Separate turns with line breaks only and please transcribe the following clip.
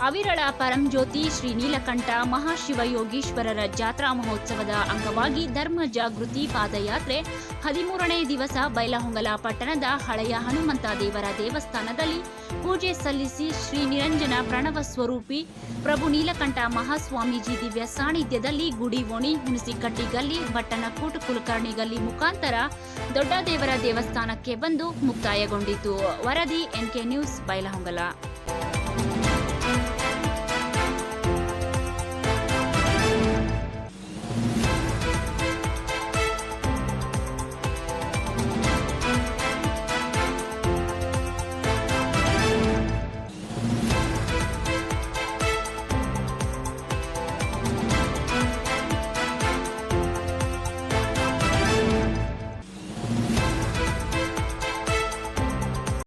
ಅವಿರಳ ಪರಂಜ್ಯೋತಿ ಶ್ರೀ ನೀಲಕಂಠ ಮಹಾಶಿವಯೋಗೀಶ್ವರರ ಜಾತ್ರಾ ಮಹೋತ್ಸವದ ಅಂಗವಾಗಿ ಧರ್ಮ ಜಾಗೃತಿ ಪಾದಯಾತ್ರೆ. ಹದಿಮೂರನೇ ದಿವಸ ಬೈಲಹೊಂಗಲ ಪಟ್ಟಣದ ಹಳೆಯ ಹನುಮಂತ ದೇವರ ದೇವಸ್ಥಾನದಲ್ಲಿ ಪೂಜೆ ಸಲ್ಲಿಸಿ ಶ್ರೀ ನಿರಂಜನ ಪ್ರಣವ ಸ್ವರೂಪಿ ಪ್ರಭು ನೀಲಕಂಠ ಮಹಾಸ್ವಾಮೀಜಿ ದಿವ್ಯ ಸಾನ್ನಿಧ್ಯದಲ್ಲಿ ಗುಡಿ ಓಣಿ ಹುಣಸಿಕಟ್ಟಿ ಗಲ್ಲಿ ಬಟ್ಟನಕೂಟು ಕುಲಕರ್ಣಿ ಗಲ್ಲಿ ಮುಖಾಂತರ ದೊಡ್ಡ ದೇವರ ದೇವಸ್ಥಾನಕ್ಕೆ ಬಂದು ಮುಕ್ತಾಯಗೊಂಡಿತು. ವರದಿ ಎನ್ಕೆ ನ್ಯೂಸ್, ಬೈಲಹೊಂಗಲ.